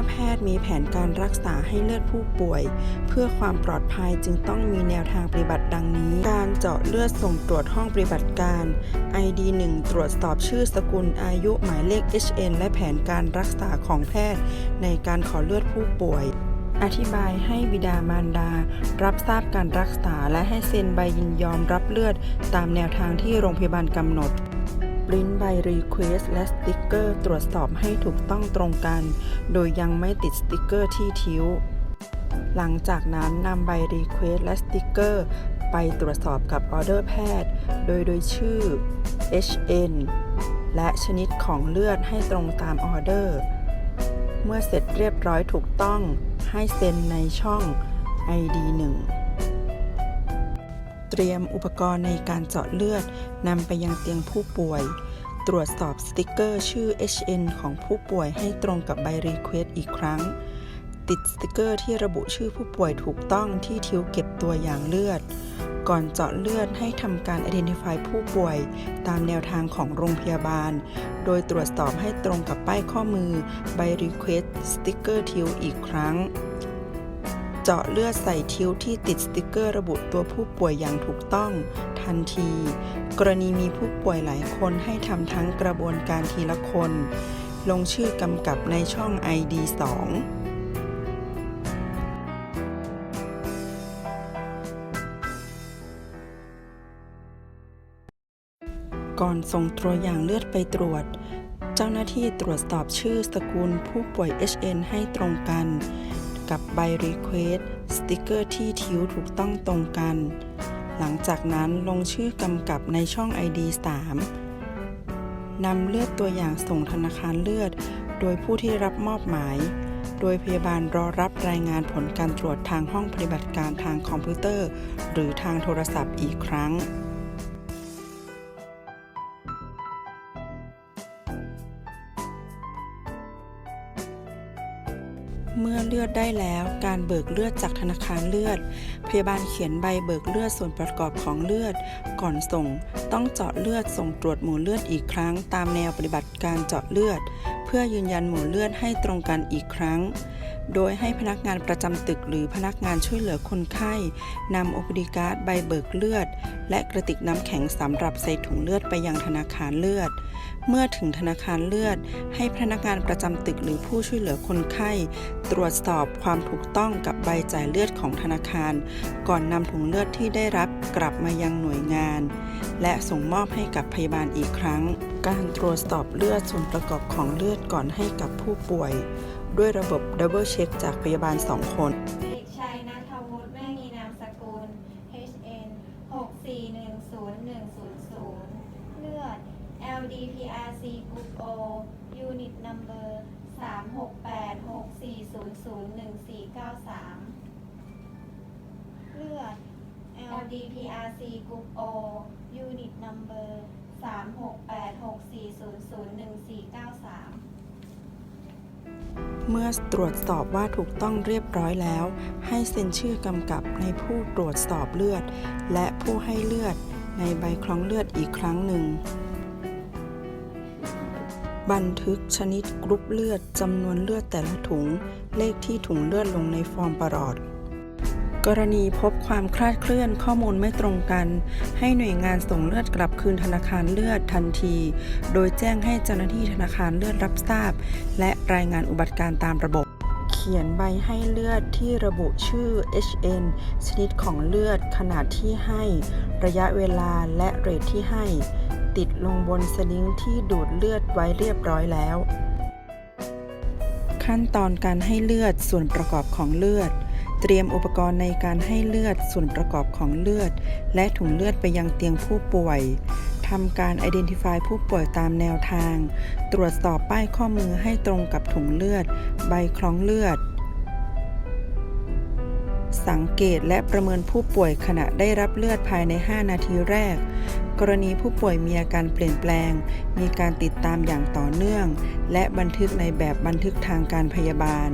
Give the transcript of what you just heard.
อแพทย์มีแผนการรักษาให้เลือดผู้ป่วย เพื่อความปลอดภัยจึงต้องมีแนวทางปฏิบัติดังนี้ การเจาะเลือดส่งตรวจห้องปฏิบัติการ ID 1 ตรวจสอบชื่อสกุลอายุหมายเลข HN และแผนการรักษาของแพทย์ ในการขอเลือดผู้ป่วยอธิบายให้บิดามารดา รับทราบการรักษาและให้เซ็นใบยินยอมรับเลือด ตามแนวทางที่โรงพยาบาลกำหนด ริ้นใบรีเควสและสติกเกอร์ตรวจสอบให้ถูกต้องตรงกัน โดยยังไม่ติดสติกเกอร์ที่ทิ้ว หลังจากนั้นนำใบรีเควสและสติกเกอร์ไปตรวจสอบกับออเดอร์แพทย์ โดยโดยชื่อ HN และชนิดของเลือดให้ตรงตามออเดอร์ เมื่อเสร็จเรียบร้อยถูกต้องให้เซ็นในช่อง ID 1 เตรียมอุปกรณ์ในการเจาะเลือดนำไปยังเตียงผู้ป่วย ตรวจสอบสติกเกอร์ชื่อ HN ของผู้ป่วยให้ตรงกับใบรีเควสอีกครั้ง ติดสติกเกอร์ที่ระบุชื่อผู้ป่วยถูกต้องที่ทิวเก็บตัวอย่างเลือด ก่อนเจาะเลือดให้ทำการ identify ผู้ป่วย ตามแนวทางของโรงพยาบาล โดยตรวจสอบให้ตรงกับป้ายข้อมือใบ request สติกเกอร์ทิวอีกครั้ง เจาะเลือดใส่ทิ้วที่ติดสติกเกอร์ระบุตัวผู้ป่วยอย่างถูกต้องทันที กรณีมีผู้ป่วยหลายคนให้ทำทั้งกระบวนการทีละคน ลงชื่อกำกับในช่อง ID 2ก่อนส่งตัวอย่างเลือดไปตรวจ เจ้าหน้าที่ตรวจสอบชื่อสกุลผู้ป่วย HN ให้ตรงกัน กับใบ Request สติกเกอร์ที่ทิ้วถูกต้องตรงกัน หลังจากนั้นลงชื่อกำกับในช่อง ID 3นำเลือดตัวอย่างส่งธนาคารเลือด โดยผู้ที่รับมอบหมาย โดยพยาบาลรอรับรายงานผลการตรวจทางห้องปฏิบัติการทางคอมพิวเตอร์ หรือทางโทรศัพท์อีกครั้ง เมื่อเลือดได้แล้วการเบิกเลือดจากธนาคารเลือด พยาบาลเขียนใบเบิกเลือดส่วนประกอบของเลือด ก่อนส่ง ต้องเจาะเลือดส่งตรวจหมู่เลือดอีกครั้ง ตามแนวปฏิบัติการเจาะเลือด พื่อยืนยันหมู่เลือดให้ตรงกันอีกครั้ง โดยให้พนักงานประจำตึกหรือพนักงานช่วยเหลือคนไข้นำโอปดีการ์ดใบเบิกเลือด และกระติกน้ำแข็งสำหรับใส่ถุงเลือดไปยังธนาคารเลือด เมื่อถึงธนาคารเลือด ให้พนักงานประจำตึกหรือผู้ช่วยเหลือคนไข้ ตรวจสอบความถูกต้องกับใบจ่ายเลือดของธนาคาร ก่อนนำถุงเลือดที่ได้รับกลับมายังหน่วยงาน และส่งมอบให้กับพยาบาลอีกครั้ง การตรวจสอบเลือดส่วนประกอบของเลือดก่อนให้กับผู้ป่วย ด้วยระบบดับเบิลเช็คจากพยาบาลสองคน เด็กชายนัทวุฒิแม่มีนามสกุล HN 6410100 เลือด LDPRC Group O Unit Number 36864001493 เลือด LDPRC Group O Unit Number 36864001493เมื่อตรวจสอบว่าถูกต้องเรียบร้อยแล้ว ให้เซ็นชื่อกำกับในผู้ตรวจสอบเลือด และผู้ให้เลือดในใบคล้องเลือดอีกครั้งหนึ่ง บันทึกชนิดกรุ๊ปเลือดจำนวนเลือดแต่ละถุง เลขที่ถุงเลือดลงในฟอร์มประหลอด กรณีพบความคลาดเคลื่อนข้อมูลไม่ตรงกัน ให้หน่วยงานส่งเลือดกลับคืนธนาคารเลือดทันที โดยแจ้งให้เจ้าหน้าที่ธนาคารเลือดรับทราบ และรายงานอุบัติการ์ตามระบบ เขียนใบให้เลือดที่ระบุชื่อ HN ชนิดของเลือดขนาดที่ให้ ระยะเวลาและเรทที่ให้ ติดลงบนสลิงที่ดูดเลือดไว้เรียบร้อยแล้ว ขั้นตอนการให้เลือดส่วนประกอบของเลือด เตรียมอุปกรณ์ในการให้เลือดส่วนประกอบของเลือด และถุงเลือดไปยังเตียงผู้ป่วยทำการ identify ผู้ป่วยตามแนวทาง ตรวจสอบป้ายข้อมือให้ตรงกับถุงเลือด ใบคล้องเลือด สังเกตและประเมินผู้ป่วยขณะได้รับเลือดภายใน 5 นาทีแรก กรณีผู้ป่วยมีอาการเปลี่ยนแปลง มีการติดตามอย่างต่อเนื่อง และบันทึกในแบบบันทึกทางการพยาบาล